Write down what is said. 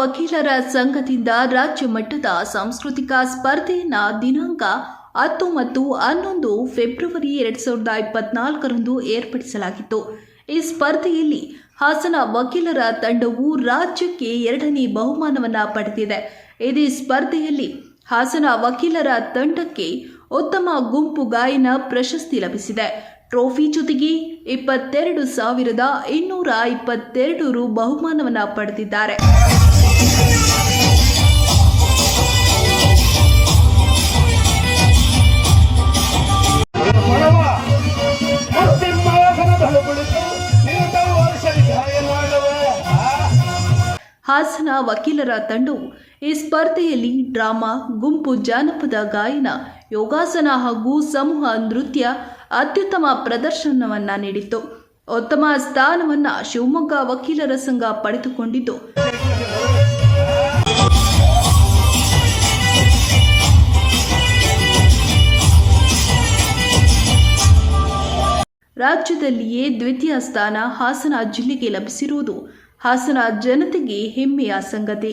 ವಕೀಲರ ಸಂಘದಿಂದ ರಾಜ್ಯ ಮಟ್ಟದ ಸಾಂಸ್ಕೃತಿಕ ಸ್ಪರ್ಧೆಯನ್ನ ದಿನಾಂಕ ಹತ್ತು ಮತ್ತು ಹನ್ನೊಂದು ಫೆಬ್ರವರಿ ಎರಡು ಸಾವಿರದ ಇಪ್ಪತ್ನಾಲ್ಕರಂದು ಏರ್ಪಡಿಸಲಾಗಿತ್ತು. ಈ ಸ್ಪರ್ಧೆಯಲ್ಲಿ ಹಾಸನ ವಕೀಲರ ತಂಡವು ರಾಜ್ಯಕ್ಕೆ ಎರಡನೇ ಬಹುಮಾನವನ್ನು ಪಡೆದಿದೆ. ಇದೇ ಸ್ಪರ್ಧೆಯಲ್ಲಿ ಹಾಸನ ವಕೀಲರ ತಂಡಕ್ಕೆ ಉತ್ತಮ ಗುಂಪು ಗಾಯನ ಪ್ರಶಸ್ತಿ ಲಭಿಸಿದೆ. ಟ್ರೋಫಿ ಜೊತೆಗೆ ಇಪ್ಪತ್ತೆರಡು ಸಾವಿರದ ಇನ್ನೂರ ಇಪ್ಪತ್ತೆರಡು ರು ಬಹುಮಾನವನ್ನು ಪಡೆದಿದ್ದಾರೆ. ಹಾಸನ ವಕೀಲರ ತಂಡವು ಈ ಸ್ಪರ್ಧೆಯಲ್ಲಿ ಡ್ರಾಮಾ, ಗುಂಪು, ಜಾನಪದ, ಗಾಯನ ಯೋಗಾಸನ ಹಾಗೂ ಸಮೂಹ ನೃತ್ಯ ಅತ್ಯುತ್ತಮ ಪ್ರದರ್ಶನವನ್ನ ನೀಡಿತ್ತು. ಉತ್ತಮ ಸ್ಥಾನವನ್ನ ಶಿವಮೊಗ್ಗ ವಕೀಲರ ಸಂಘ ಪಡೆದುಕೊಂಡಿತು ರಾಜ್ಯದಲ್ಲಿಯೇ ದ್ವಿತೀಯ ಸ್ಥಾನ ಹಾಸನ ಜಿಲ್ಲೆಗೆ ಲಭಿಸಿರುವುದು ಹಾಸನ ಜನತೆಗೆ ಹೆಮ್ಮೆಯ ಸಂಗತಿ.